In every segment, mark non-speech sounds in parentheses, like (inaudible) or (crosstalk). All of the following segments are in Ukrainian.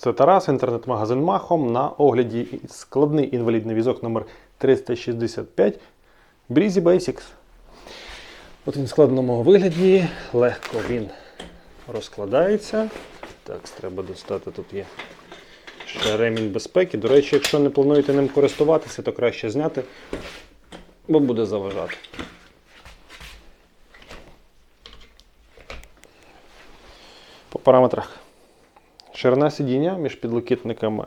Це Тарас, інтернет-магазин Махом. На огляді складний інвалідний візок номер 365 Breezy Basics. От він в складеному вигляді, легко він розкладається. Так, треба достати, тут є ще ремінь безпеки. До речі, якщо не плануєте ним користуватися, то краще зняти, бо буде заважати. По параметрах. Ширина сидіння між підлокітниками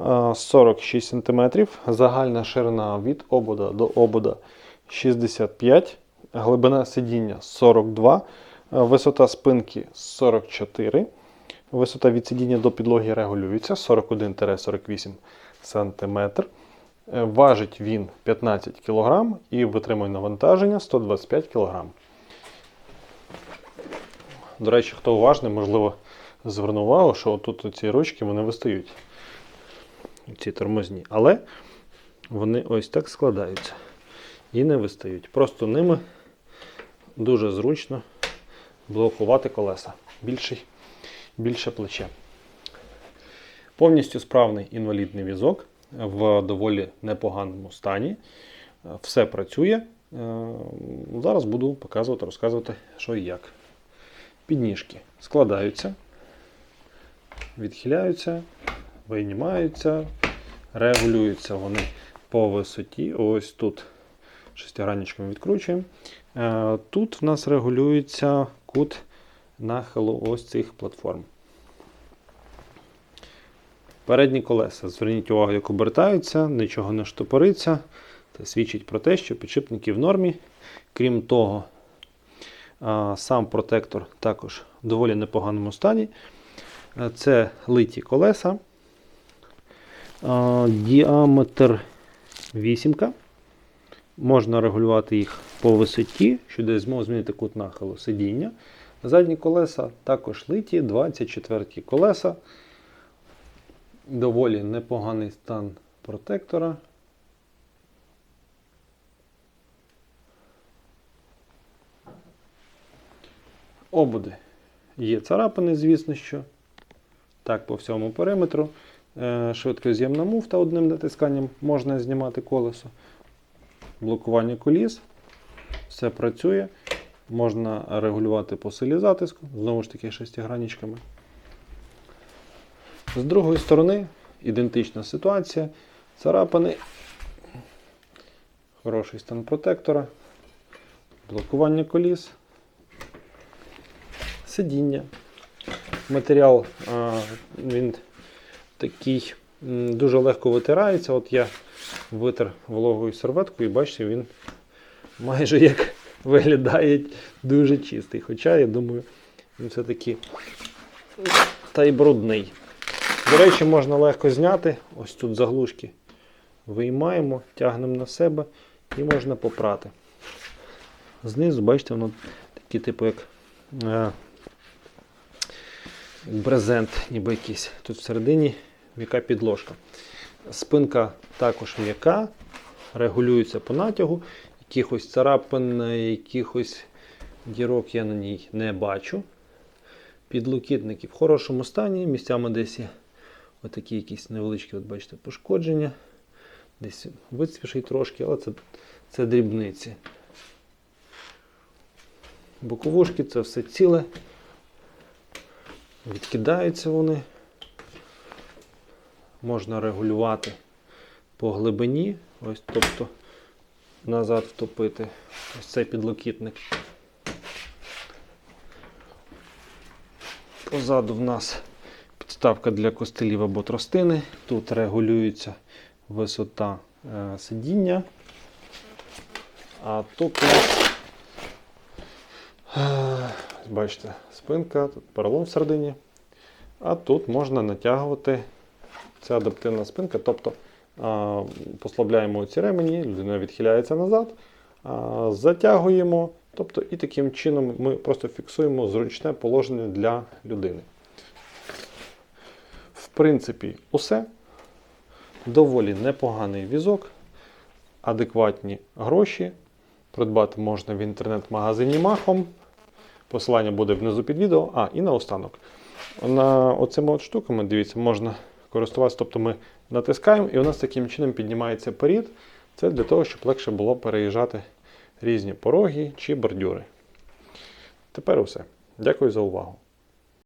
е, 46 см, загальна ширина від обода до обода 65 глибина сидіння 42, е, висота спинки 44, висота від сидіння до підлоги регулюється 41-48 см. Е, Важить він 15 кг і витримує навантаження 125 кг. До речі, хто уважний, можливо, звернув увагу, що тут ці ручки вони вистають. Ці тормозні. Але вони ось так складаються і не вистають. Просто ними дуже зручно блокувати колеса. Більший, більше плече. Повністю справний інвалідний візок в доволі непоганому стані. Все працює. Е, Зараз буду показувати, розказувати, що і як. Підніжки складаються, відхиляються, виймаються, регулюються вони по висоті. Ось тут шестигранничками відкручуємо. Е, Тут в нас регулюється кут нахилу ось цих платформ. Передні колеса. Зверніть увагу, як обертаються, нічого не штопориться. Це свідчить про те, що підшипники в нормі. Крім того, Сам протектор також в доволі непоганому стані. Е, Це литі колеса. Діаметр 8. Можна регулювати їх по висоті, що десь зможе змінити кут нахилу сидіння. Задні колеса також литі, 24 колеса. Доволі непоганий стан протектора. Обуди. Є царапини, звісно що. Так, по всьому периметру. Е, Швидкоз'ємна муфта одним натисканням можна знімати колесо. Блокування коліс. Все працює. Можна регулювати по силі затиску, знову ж таки шестигранічками. З другої сторони ідентична ситуація. Царапини. Хороший стан протектора. Блокування коліс сидіння. Матеріал він такий дуже легко витирається. От я витер вологою серветкою і бачите, він майже як (laughs) виглядає дуже чистий. Хоча, я думаю, він все-таки та й брудний. До речі, можна легко зняти. Ось тут заглушки виймаємо, тягнемо на себе і можна попрати. Знизу, бачите, воно такі, типу, як. Брезент, ніби якийсь. Тут всередині м'яка підложка. Спинка також м'яка, регулюється по натягу. Якихось царапин, якихось дірок я на ній не бачу. Підлокітники в хорошому стані, місцями десь отакі якісь невеличкі, от бачите, пошкодження. Десь вицвіший трошки, але це, це дрібниці. Боковушки це все ціле. Відкидаються вони. Можна регулювати по глибині, ось тобто назад втопити ось цей підлокітник. Позаду в нас підставка для костилів або тростини. Тут регулюється висота е, сидіння. А тут у нас Е, Бачите, спинка, тут поролон всередині. А тут можна натягувати ця адаптивна спинка, тобто послабляємо ці ремені, людина відхиляється назад, затягуємо, тобто і таким чином ми просто фіксуємо зручне положення для людини. В принципі, усе. Доволі непоганий візок, адекватні гроші. Придбати можна в інтернет-магазині Махом. Посилання буде внизу під відео. А, і наостанок. на оцими от штуками, дивіться, можна користуватися. Тобто ми натискаємо, і у нас таким чином піднімається перід. Це для того, щоб легше було переїжджати різні пороги чи бордюри. Тепер усе. Дякую за увагу.